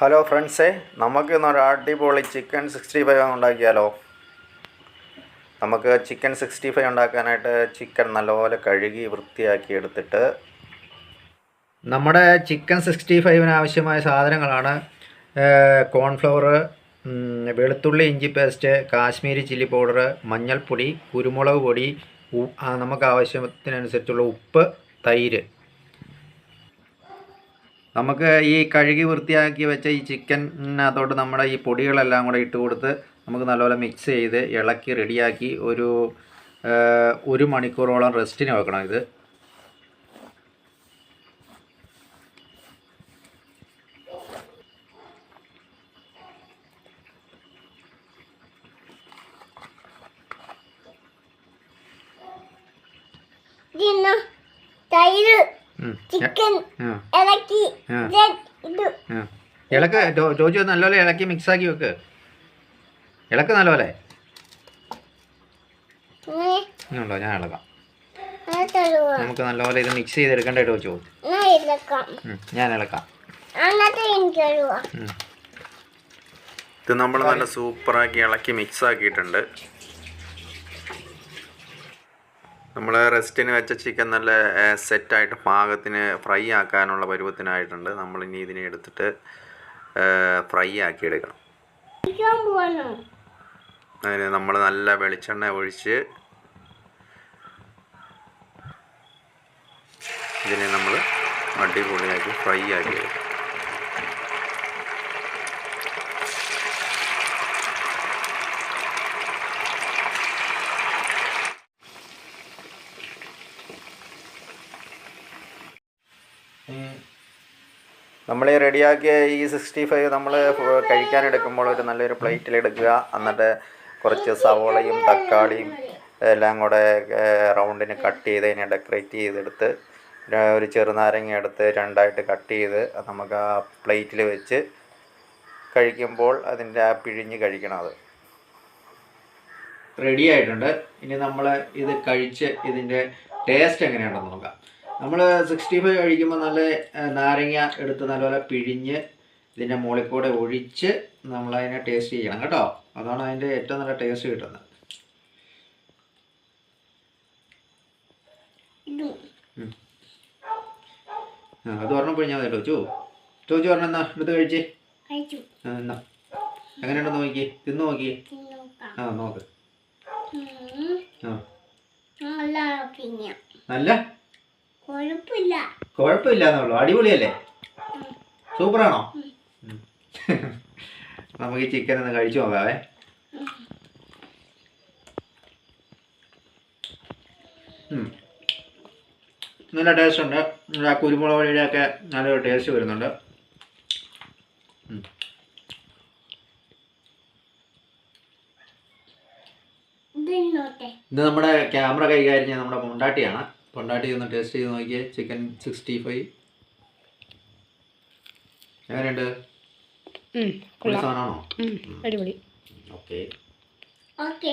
Hello ഫ്രണ്ട്സേ നമുക്ക് ഇന്നൊരു അടിപൊളി ചിക്കൻ സിക്സ്റ്റി ഫൈവ് ഉണ്ടാക്കിയാലോ? നമുക്ക് ചിക്കൻ സിക്സ്റ്റി ഫൈവ് ഉണ്ടാക്കാനായിട്ട് ചിക്കൻ നല്ലപോലെ കഴുകി വൃത്തിയാക്കി എടുത്തിട്ട് നമ്മുടെ ചിക്കൻ സിക്സ്റ്റി ഫൈവിന് ആവശ്യമായ സാധനങ്ങളാണ് കോൺഫ്ലവർ വെളുത്തുള്ളി ഇഞ്ചി പേസ്റ്റ് കാശ്മീരി ചില്ലി പൗഡർ മഞ്ഞൾപ്പൊടി കുരുമുളക് പൊടി നമുക്ക് ആവശ്യത്തിനനുസരിച്ചുള്ള ഉപ്പ് തൈര്. നമുക്ക് ഈ കഴുകി വൃത്തിയാക്കി വെച്ച ഈ ചിക്കനകത്തോട്ട് നമ്മുടെ ഈ പൊടികളെല്ലാം കൂടെ ഇട്ട് കൊടുത്ത് നമുക്ക് നല്ലപോലെ മിക്സ് ചെയ്ത് ഇളക്കി റെഡിയാക്കി ഒരു ഒരു മണിക്കൂറോളം റെസ്റ്റിന് വെക്കണം ഇത് തൈര്. ചിക്കൻ ഇളക്കി. ഇളക്ക് ചോദിച്ചു നല്ലപോലെ ഇളക്കി മിക്സാക്കി വെക്ക്. ഇളക്ക് നല്ലപോലെ. ഉണ്ടോ ഞാൻ ഇളക്കാം. നമുക്ക് നല്ലപോലെ ഇത് മിക്സ് ചെയ്തെടുക്കണ്ടേ ടോജോ ഞാൻ ഇളക്കാം? ഞാൻ ഇളക്കാം. ഇത് നമ്മൾ നല്ല സൂപ്പറാക്കി ഇളക്കി മിക്സ് ആക്കിയിട്ടുണ്ട്. നമ്മൾ റെസ്റ്റിന് വെച്ച ചിക്കൻ നല്ല സെറ്റായിട്ട് പാകത്തിന് ഫ്രൈ ആക്കാനുള്ള പരുവത്തിനായിട്ടുണ്ട്. നമ്മൾ ഇനി ഇതിനെ എടുത്തിട്ട് ഫ്രൈ ആക്കി എടുക്കണം. അതിന് നമ്മൾ നല്ല വെളിച്ചെണ്ണ ഒഴിച്ച് ഇതിനെ നമ്മൾ അടിപൊളിയാക്കി ഫ്രൈ ആക്കി എടുക്കും നമ്മൾ ഈ റെഡിയാക്കിയ ഈ സിക്സ്റ്റി ഫൈവ് നമ്മൾ കഴിക്കാനെടുക്കുമ്പോൾ ഒരു നല്ലൊരു പ്ലേറ്റിൽ എടുക്കുക എന്നിട്ട് കുറച്ച് സവോളയും തക്കാളിയും എല്ലാം കൂടെ റൗണ്ടിന് കട്ട് ചെയ്ത് അതിനെ ഡെക്കറേറ്റ് ചെയ്തെടുത്ത് ഒരു ചെറുനാരങ്ങ എടുത്ത് രണ്ടായിട്ട് കട്ട് ചെയ്ത് നമുക്ക് ആ പ്ലേറ്റിൽ വെച്ച് കഴിക്കുമ്പോൾ അതിന്റെ ആ പിഴിഞ്ഞ് കഴിക്കണം അത്. റെഡി ആയിട്ടുണ്ട്. ഇനി നമ്മൾ ഇത് കഴിച്ച് ഇതിന്റെ ടേസ്റ്റ് എങ്ങനെയാണെന്ന് നോക്കാം. നമ്മൾ സിക്സ്റ്റി ഫൈവ് കഴിക്കുമ്പോൾ നല്ല നാരങ്ങ എടുത്ത് നല്ലപോലെ പിഴിഞ്ഞ് ഇതിന്റെ മുകളിൽ കൂടെ ഒഴിച്ച് നമ്മളതിനെ ടേസ്റ്റ് ചെയ്യണം കേട്ടോ. അതാണ് അതിന്റെ ഏറ്റവും നല്ല ടേസ്റ്റ് കിട്ടുന്നത്. ആ അത് ഒരെണ്ണം പിഴിഞ്ഞാൽ മതി ചോ ചോച്ചു ഒരെണ്ണം എന്നാ എടുത്ത് കഴിച്ച്. എങ്ങനെയുണ്ട് ആ, എന്നാ. എങ്ങനെയുണ്ടെന്ന് നോക്കി തിന്ന് നോക്കി ആ നോക്ക്. ആ. നല്ല? കുഴപ്പമില്ല കുഴപ്പമില്ല എന്നുള്ളൂ അടിപൊളിയല്ലേ സൂപ്പറാണോ. നമുക്ക് ഈ ചിക്കൻ ഒന്ന് കഴിച്ചു നോക്കാവേ. നല്ല ടേസ്റ്റ് ഉണ്ട്. ആ കുരുമുളക് പൊടിയുടെ ഒക്കെ നല്ലൊരു ടേസ്റ്റ് വരുന്നുണ്ട് ഇത് നമ്മുടെ ക്യാമറ കൈകാര്യം ചെയ്യുന്ന നമ്മുടെ പൊണ്ടാട്ടിയാണ് പൊണ്ടാട്ടി ഒന്ന് ടേസ്റ്റ് ചെയ്ത് നോക്കിയേ. ചിക്കൻ സിക്സ്റ്റി ഫൈവ് എങ്ങനെയുണ്ട് സാധനമാണോ? അടിപൊളി. ഓക്കെ. ഓക്കെ.